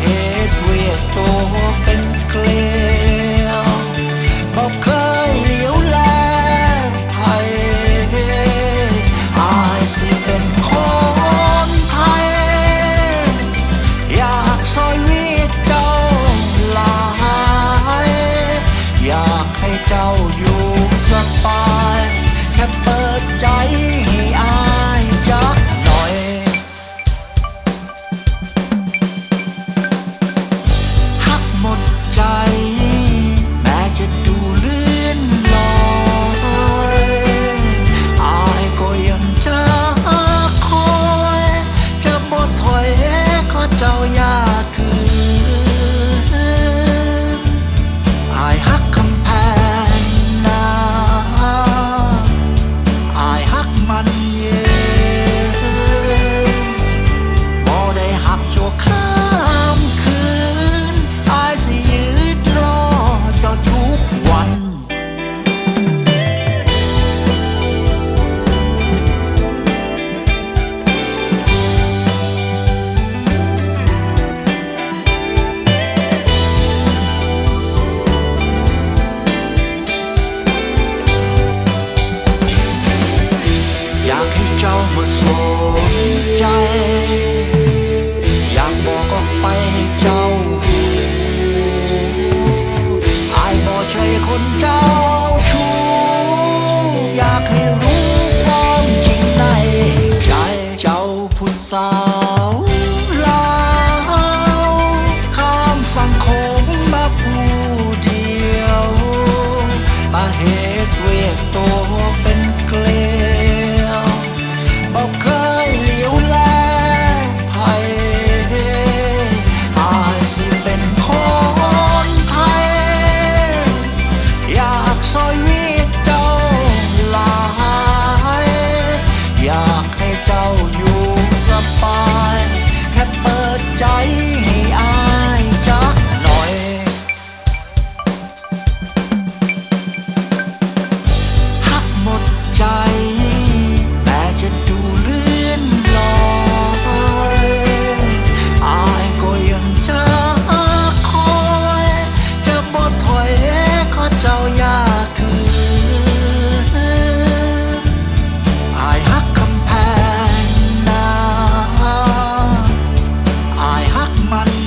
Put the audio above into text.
เหตุเวียกตัวเป็นเกลียวบอกเคยเหลียวแลไทยอายสิเป็นคนไทย อยากซอยวีเจ้าหลาย อยากให้เจ้าอยู่สบาย แค่เปิดใจให้อายจัก มาสนใจ อยากบอกก็ไปให้เจ้าอายบ่ใช่คนเจ้า my